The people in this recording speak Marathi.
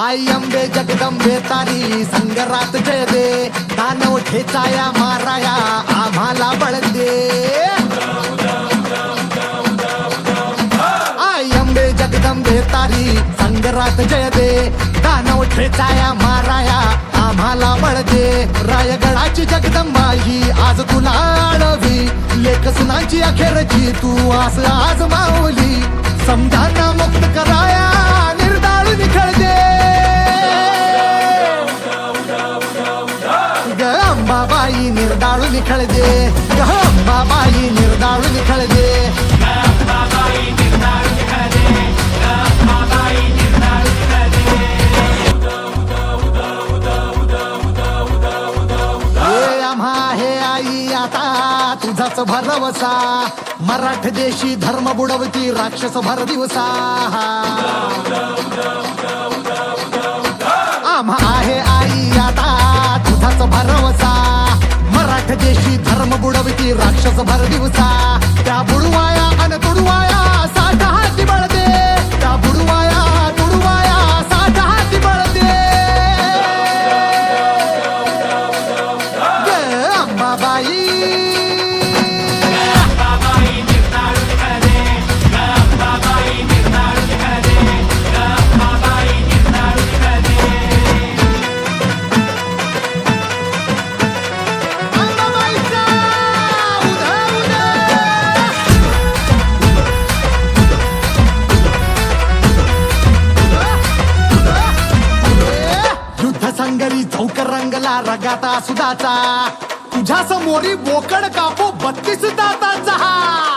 आई अंबे जगदंबे तारी संगरात जय दे दानव ठेचाया माराया आम्हाला बळ दे आई अंबे जगदंबे तारी संगरात जय दे दानव ठेचाया माराया आम्हाला बळ दे रायगडाची जगदंबा ही आज तुला आळवी. लेख सुनाची अखेरची तू आस आज मावली समजांना मुक्त करा अंबाबाई निर्दाळू निखळजे अंबाबाई निर्दाळू निखळजे हे हे आई आता तुझाच भरवसा मराठ देशी धर्म बुडवती राक्षस भर दिवसा आम्हा आहे मराठ देशी धर्म बुडवती राक्षस भर दिवसा युद्ध चौक रंगला रगाता सुदाचा. तुझ्या समोरी बोकड कापो बत्तीस दाताचा.